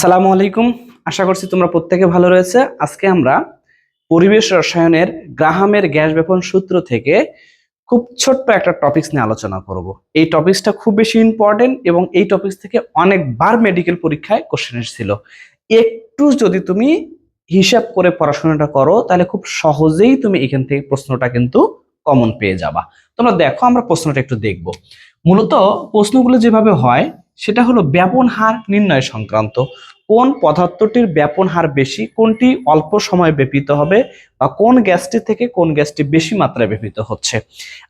আসসালামু আলাইকুম। আশা করছি তোমরা প্রত্যেকে ভালো রয়েছে। আজকে আমরা পরিবেশ রসায়নের গ্রাহামের গ্যাস ব্যাপন সূত্র থেকে খুব ছোট্ট একটা টপিকস নিয়ে আলোচনা করব। এই টপিকসটা খুব বেশি ইম্পর্টেন্ট এবং এই টপিকস থেকে অনেকবার মেডিকেল পরীক্ষায় কোশ্চেন এসেছিল একটু যদি তুমি হিসাব করে পড়াশোনাটা করো, তাহলে খুব সহজেই তুমি এখান থেকে প্রশ্নটা কিন্তু কমন পেয়ে যাবা। তোমরা দেখো, আমরা প্রশ্নটা একটু দেখব। মূলত প্রশ্নগুলো যেভাবে হয় সেটা হলো ব্যাপন হার নির্ণয় সংক্রান্ত। কোন পদার্থটির ব্যাপন হার বেশি, কোনটি অল্প সময় ব্যাপিত হবে বা কোন গ্যাসটি থেকে কোন গ্যাসটি বেশি মাত্রায় ব্যাপিত হচ্ছে।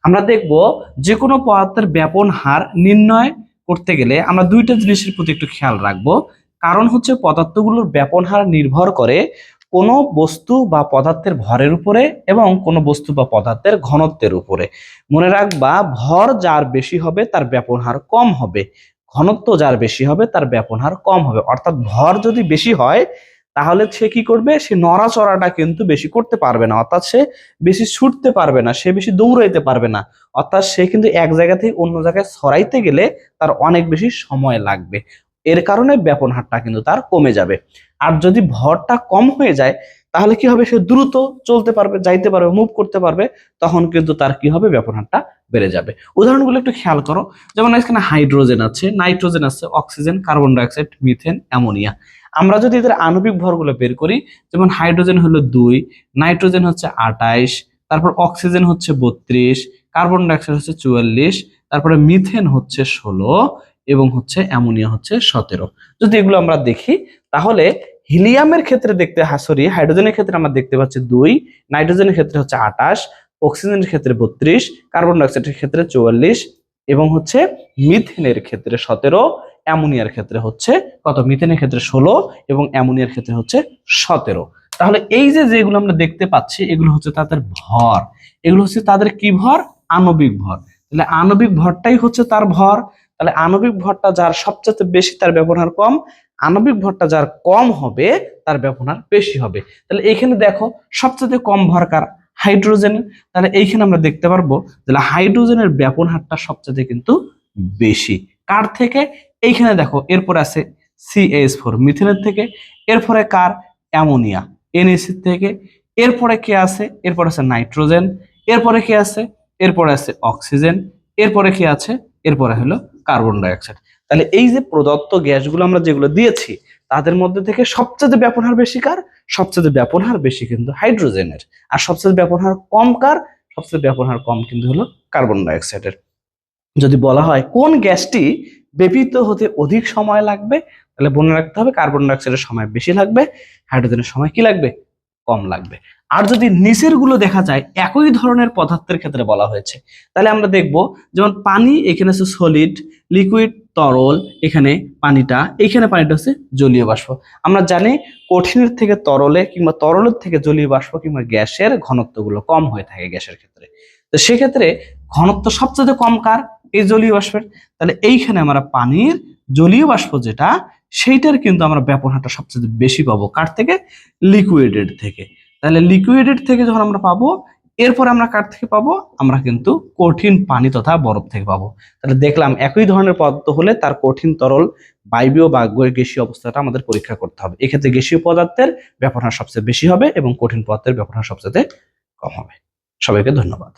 আমরা দেখব যে কোনো পদার্থের ব্যাপন হার নির্ণয় করতে গেলে আমরা দুইটা জিনিসের প্রতি একটু খেয়াল রাখব। কারণ হচ্ছে পদার্থগুলোর ব্যাপন হার নির্ভর করে কোনো বস্তু বা পদার্থের ভরের উপরে এবং কোনো বস্তু বা পদার্থের ঘনত্বের উপরে। মনে রাখবা, ভর যার বেশি হবে তার ব্যাপন হার কম হবে। ঘনত্ব যার বেশি হবে, তার ব্যাপন হার কম হবে। অর্থাৎ ভর যদি বেশি হয়, তাহলে সে কি করবে? সে নড়াচড়াটা কিন্তু বেশি করতে পারবে না। অর্থাৎ সে বেশি ছুটতে পারবে না, সে বেশি দৌড়াইতে পারবে না। অর্থাৎ সে কিন্তু এক জায়গা থেকে অন্য জায়গায় সরাইতে গেলে তার অনেক বেশি সময় লাগবে। এর কারণে ব্যাপন হারটা কিন্তু তার কমে যাবে। আর যদি ভরটা কম হয়ে যায়, তাহলে কি হবে? সে দ্রুত চলতে পারবে, যাইতে পারবে মুভ করতে পারবে, তখন কিন্তু তার কি হবে? ব্যাপন হারটা বেড়ে যাবে। উদাহরণগুলো একটু খেয়াল করো। যেমন এখানে হাইড্রোজেন আছে, নাইট্রোজেন আছে, oxygen, carbon dioxide, methane, ammonia. আমরা যদি এদের আণবিক ভরগুলো বের করি, যেমন হাইড্রোজেন হলো দুই, নাইট্রোজেন হচ্ছে আটাইশ, তারপর অক্সিজেন হচ্ছে বত্রিশ, কার্বন ডাইঅক্সাইড হচ্ছে চুয়াল্লিশ, তারপরে মিথেন হচ্ছে ষোলো এবং হচ্ছে অ্যামোনিয়া হচ্ছে সতেরো। যদি এগুলো আমরা দেখি, তাহলে হিলিয়ামের ক্ষেত্রে দেখতে সরি হাইড্রোজেনের ক্ষেত্রে আমরা দেখতে পাচ্ছি দুই, নাইট্রোজেনের ক্ষেত্রে হচ্ছে আটাশ অক্সিজেনের ক্ষেত্রে বত্রিশ, কার্বন ডাইঅক্সাইডের ক্ষেত্রে চুয়াল্লিশ এবং হচ্ছে মিথেনের ক্ষেত্রে সতেরো, অ্যামোনিয়ার ক্ষেত্রে হচ্ছে কত? মিথেনের ক্ষেত্রে ষোলো এবং অ্যামোনিয়ার ক্ষেত্রে হচ্ছে সতেরো। তাহলে এই যে যেগুলো আমরা দেখতে পাচ্ছি, এগুলো হচ্ছে তাদের ভর। এগুলো হচ্ছে তাদের কি ভর? আণবিক ভর। তাহলে আণবিক ভরটাই হচ্ছে তার ভর। তাহলে আণবিক ভরটা যার সবচেয়ে বেশি তার ব্যবহার কম, আণবিক ভরটা যার কম হবে, তার ব্যবহার বেশি হবে। তাহলে এখানে দেখো সবচেয়ে কম ভর কার? হাইড্রোজেন, তাহলে এইখানে আমরা দেখতে পারব তাহলে হাইড্রোজেনের ব্যাপন হারটা সবচেয়ে কিন্তু বেশি। কার থেকে? এইখানে দেখো, এরপর আছে সিএস ফোর, মিথেনের থেকে, এরপরে কার? অ্যামোনিয়া, এনএসি থেকে, এরপরে কে আছে? এরপর আছে নাইট্রোজেন, এরপরে কে আছে? এরপরে আছে অক্সিজেন, এরপরে কি আছে? এরপরে হলো কার্বন ডাইঅক্সাইড। তাহলে এই যে প্রদত্ত গ্যাসগুলো আমরা যেগুলো দিয়েছি তাদের মধ্যে থেকে সবচেয়ে ব্যাপন হার বেশি কার? সবচেয়ে ব্যাপন হার বেশি কিন্তু হাইড্রোজেনের। আর সবচেয়ে ব্যাপন হার কম কার? সবচেয়ে ব্যাপন হার কম কিন্তু হলো কার্বন ডাইঅক্সাইডের। যদি বলা হয় কোন গ্যাসটি বেপিত হতে অধিক সময় লাগবে, তাহলে মনে রাখতে হবে কার্বন ডাইঅক্সাইডের সময় বেশি লাগবে, হাইড্রোজেনের সময় কি লাগবে? কম লাগবে। আর যদি নিচেরগুলো দেখা যায় একই ধরনের পদার্থের ক্ষেত্রে বলা হয়েছে, তাহলে আমরা দেখব যেমন পানি, এখানে আছে সলিড লিকুইড তরল, এখানে পানিটা, এইখানে পানিটা হচ্ছে জলীয় বাষ্প। আমরা জানি কঠিনের থেকে তরলে কিংবা তরলের থেকে জলীয় বাষ্প কিংবা গ্যাসের ঘনত্বগুলো কম হয়ে থাকে গ্যাসের ক্ষেত্রে। তো সেক্ষেত্রে ঘনত্ব সবচেয়ে কম কার? এই জলীয় বাষ্পের। তাহলে এইখানে আমরা পানির জলীয় বাষ্প যেটা, সেইটার কিন্তু আমরা ব্যবহারটা সবচেয়ে বেশি পাবো। কার থেকে? লিকুইডের থেকে। তাহলে লিকুইডের থেকে যখন আমরা পাবো এরপর আমরা কার থেকে পাবো? আমরা কিন্তু কঠিন পানি তথা বরফ থেকে পাবো। তাহলে দেখলাম একই ধরনের পদার্থ হলে তার কঠিন তরল বায়বীয় বা গেসীয় অবস্থাটা আমাদের পরীক্ষা করতে হবে। এক্ষেত্রে গেসীয় পদার্থের ব্যবহার সবচেয়ে বেশি হবে এবং কঠিন পদার্থের ব্যবহার সবচেয়ে কম হবে। সবাইকে ধন্যবাদ।